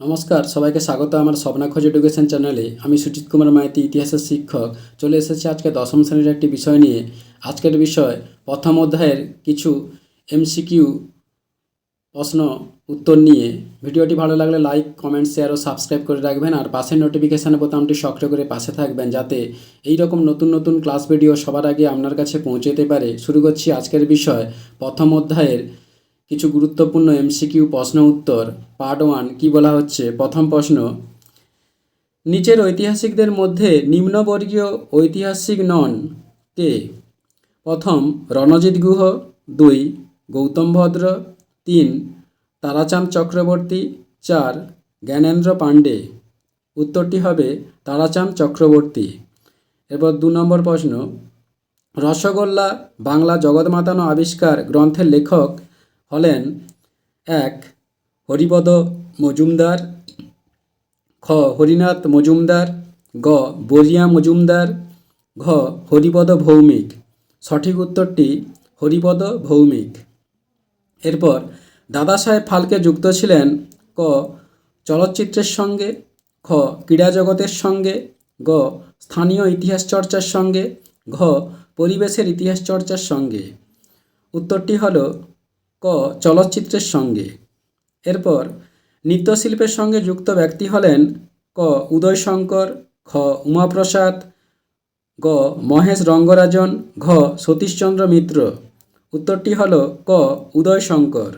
নমস্কার, সবাইকে স্বাগত আমার স্বপ্নাখোঁজ এডুকেশন চ্যানেলে। আমি সুজিত কুমার মাইতি, ইতিহাসের শিক্ষক। চলে এসেছি আজকে দশম শ্রেণির একটি বিষয় নিয়ে। আজকের বিষয়, প্রথম অধ্যায়ের কিছু এমসিকিউ প্রশ্ন উত্তর নিয়ে। ভিডিওটি ভালো লাগলে লাইক, কমেন্ট, শেয়ার ও সাবস্ক্রাইব করে রাখবেন আর পাশের নোটিফিকেশান বোতামটি সক্রিয় করে পাশে থাকবেন যাতে এই রকম নতুন নতুন ক্লাস ভিডিও সবার আগে আপনার কাছে পৌঁছে যেতে পারে। শুরু করছি আজকের বিষয়, প্রথম অধ্যায়ের কিছু গুরুত্বপূর্ণ এমসিকিউ প্রশ্ন উত্তর পার্ট ওয়ান কী বলা হচ্ছে? প্রথম প্রশ্ন, নিচের ঐতিহাসিকদের মধ্যে নিম্নবর্গীয় ঐতিহাসিক নন কে? প্রথম, রণজিৎ গুহ, দুই, গৌতম ভদ্র, তিন, তারাচাঁদ চক্রবর্তী, চার, জ্ঞানেন্দ্র পাণ্ডে। উত্তরটি হবে তারাচাঁদ চক্রবর্তী। এরপর দু নম্বর প্রশ্ন, রসগোল্লা বাংলা জগৎ জগৎমাতানো আবিষ্কার গ্রন্থের লেখক হলেন এক হরিপদ মজুমদার, খ হরিনাথ মজুমদার, গ বলিয়া মজুমদার, ঘ হরিপদ ভৌমিক। সঠিক উত্তরটি হরিপদ ভৌমিক। এরপর দাদা সাহেব ফালকে যুক্ত ছিলেন ক চলচ্চিত্রের সঙ্গে, খ ক্রীড়া জগতের সঙ্গে, গ স্থানীয় ইতিহাস চর্চার সঙ্গে, ঘ পরিবেশের ইতিহাস চর্চার সঙ্গে। উত্তরটি হল ক চলচ্চিত্রের সঙ্গে। এরপর নৃত্যশিল্পের সঙ্গে যুক্ত ব্যক্তি হলেন ক উদয় শঙ্কর খ উমাপ্রসাদ, গ মহেশ রঙ্গরাজন, ঘ সতীশচন্দ্র মিত্র। উত্তরটি হল ক উদয় শঙ্কর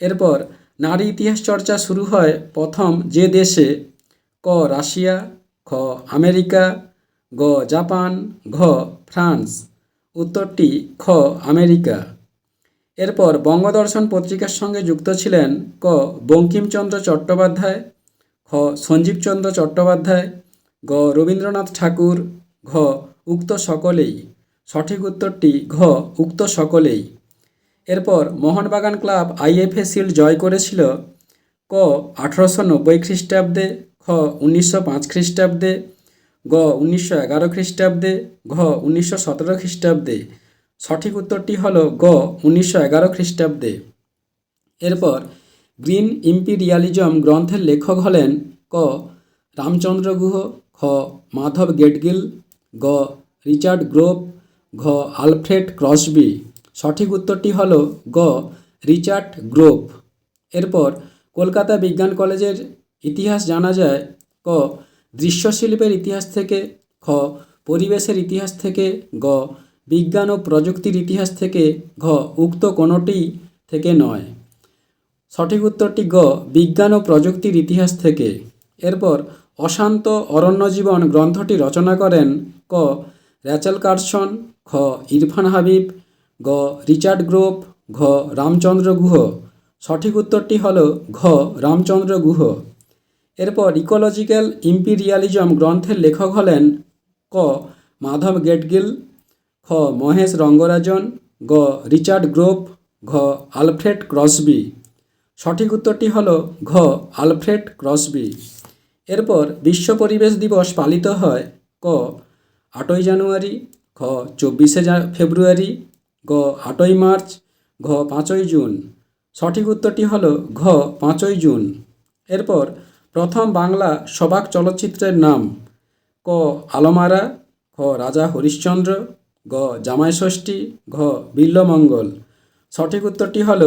এরপর নারী ইতিহাস চর্চা শুরু হয় প্রথম যে দেশে, ক রাশিয়া, খ আমেরিকা, গ জাপান, ঘ ফ্রান্স। উত্তরটি খ আমেরিকা। এরপর বঙ্গদর্শন পত্রিকার সঙ্গে যুক্ত ছিলেন ক. বঙ্কিমচন্দ্র চট্টোপাধ্যায়, খ. সঞ্জীবচন্দ্র চট্টোপাধ্যায়, গ. রবীন্দ্রনাথ ঠাকুর, ঘ. উক্ত সকলেই। সঠিক উত্তরটি ঘ. উক্ত সকলেই। এরপর মোহনবাগান ক্লাব আইএফএ শিল্ড জয় করেছিল, ক. আঠারোশো নব্বই খ্রিস্টাব্দে, খ. উনিশশো পাঁচ খ্রিস্টাব্দে, গ. উনিশশো এগারো খ্রিস্টাব্দে, ঘ. উনিশশো সতেরো খ্রিস্টাব্দে। সঠিক উত্তরটি হল গ, উনিশশো এগারো খ্রিস্টাব্দে। এরপর গ্রিন ইম্পিরিয়ালিজম গ্রন্থের লেখক হলেন ক, রামচন্দ্র গুহ, খ, মাধব গেটগিল, গ, রিচার্ড গ্রোপ ঘ, আলফ্রেড ক্রসবি। সঠিক উত্তরটি হল গ, রিচার্ড গ্রোপ এরপর কলকাতা বিজ্ঞান কলেজের ইতিহাস জানা যায়, ক, দৃশ্যশিল্পের ইতিহাস থেকে, খ, পরিবেশের ইতিহাস থেকে, গ বিজ্ঞান ও প্রযুক্তির ইতিহাস থেকে ঘ উক্ত কোনোটি থেকে নয়। সঠিক উত্তরটি গ বিজ্ঞান ও প্রযুক্তির ইতিহাস থেকে। এরপর অশান্ত অরণ্য জীবন গ্রন্থটি রচনা করেন ক, র্যাচেল কার্সন খ, ইরফান হাবিব, গ, রিচার্ড গ্রোভ, ঘ, রামচন্দ্র গুহ। সঠিক উত্তরটি হল ঘ, রামচন্দ্র গুহ। এরপর ইকোলজিক্যাল ইম্পিরিয়ালিজম গ্রন্থের লেখক হলেন ক, মাধব গেটগিল খ মহেশ রঙ্গরাজন, গ রিচার্ড গ্রোভ, ঘ আলফ্রেড ক্রসবি। সঠিক উত্তরটি হল ঘ আলফ্রেড ক্রসবি। এরপর বিশ্ব পরিবেশ দিবস পালিত হয় ক আটই জানুয়ারি খ চব্বিশে ফেব্রুয়ারি গ আটই মার্চ, ঘ পাঁচই জুন। সঠিক উত্তরটি হল ঘ পাঁচই জুন। এরপর প্রথম বাংলা সবাক চলচ্চিত্রের নাম ক আলমারা খ রাজা হরিশ্চন্দ্র গ জামাই ষষ্ঠী ঘ বিল্লমঙ্গল সঠিক উত্তরটি হল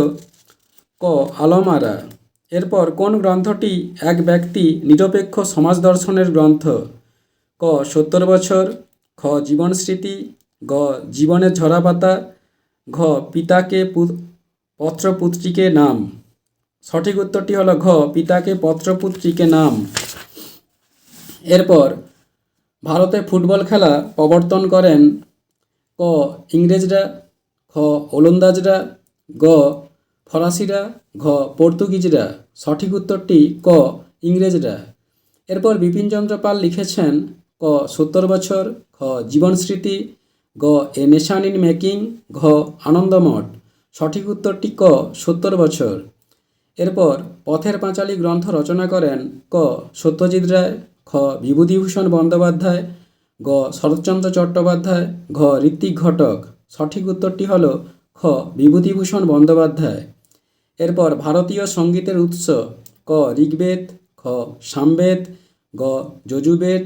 ক, আলমারা। এরপর কোন গ্রন্থটি এক ব্যক্তি নিরপেক্ষ সমাজ দর্শনের গ্রন্থ? ক, সত্তর বছর। খ, জীবন স্মৃতি। গ, জীবনের ঝরাপাতা। ঘ, পিতাকে পত্রপুত্রীকে নাম। সঠিক উত্তরটি হলো ঘ, পিতাকে পত্রপুত্রীকে নাম। এরপর ভারতে ফুটবল খেলা প্রবর্তন করেন ক ইংরেজরা, খ ওলন্দাজরা, গ ফরাসিরা, ঘ পর্তুগিজরা। সঠিক উত্তরটি ক ইংরেজরা। এরপর বিপিনচন্দ্র পাল লিখেছেন, ক সত্তর বছর, খ জীবন স্মৃতি গ এ নেশান ইন মেকিং, ঘ আনন্দমঠ। সঠিক উত্তরটি ক সত্তর বছর। এরপর পথের পাঁচালী গ্রন্থ রচনা করেন ক সত্যজিৎ রায়, খ বিভূতিভূষণ বন্দ্যোপাধ্যায় গ. শরৎচন্দ্র চট্টোপাধ্যায়, ঘ. ঋত্বিক ঘটক। সঠিক উত্তরটি হল খ. বিভূতিভূষণ বন্দ্যোপাধ্যায়। এরপর ভারতীয় সঙ্গীতের উৎস ক. ঋগ্বেদ, খ. সামবেদ, গ. যজুবেদ,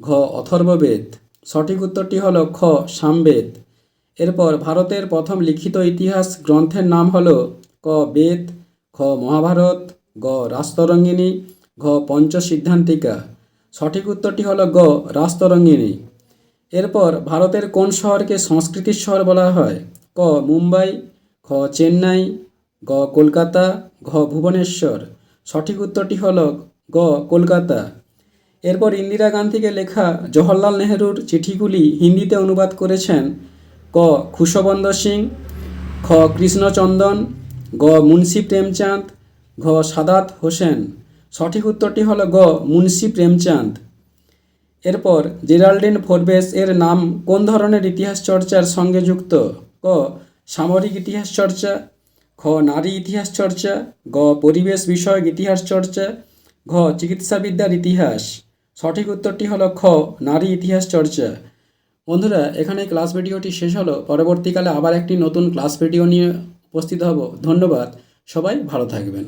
ঘ. অথর্ববেদ। সঠিক উত্তরটি হল খ. সামবেদ। এরপর ভারতের প্রথম লিখিত ইতিহাস গ্রন্থের নাম হল ক. বেদ, খ. মহাভারত, গ. রাস্তরঙ্গিনী, ঘ. পঞ্চসিদ্ধান্তিকা। সঠিক উত্তরটি হলো গ রাস্তরঙ্গিনী এরপর ভারতের কোন শহরকে সংস্কৃতির শহর বলা হয়? ক, মুম্বাই, খ, চেন্নাই, গ, কলকাতা, ঘ, ভুবনেশ্বর। সঠিক উত্তরটি হল গ, কলকাতা। এরপর ইন্দিরা গান্ধীকে লেখা জওহরলাল নেহরুর চিঠিগুলি হিন্দিতে অনুবাদ করেছেন ক খুশবন্দ সিং, খ, কৃষ্ণচন্দন, গ, মুন্সি প্রেমচাঁদ, ঘ, সাদাত হোসেন। সঠিক উত্তরটি হল গ, মুন্সি প্রেমচাঁদ। এরপর, জেরাল্ডিন ফোরবেস এর নাম কোন ধরনের ইতিহাস চর্চার সঙ্গে যুক্ত? ক, সামরিক ইতিহাস চর্চা। খ, নারী ইতিহাস চর্চা। গ, পরিবেশ বিষয়ক ইতিহাস চর্চা। ঘ, চিকিৎসাবিদ্যার ইতিহাস। সঠিক উত্তরটি হলো খ, নারী ইতিহাস চর্চা। বন্ধুরা, এখানে ক্লাস ভিডিওটি শেষ হলো। পরবর্তীকালে আবার একটি নতুন ক্লাস ভিডিও নিয়ে উপস্থিত হব। ধন্যবাদ। সবাই ভালো থাকবেন।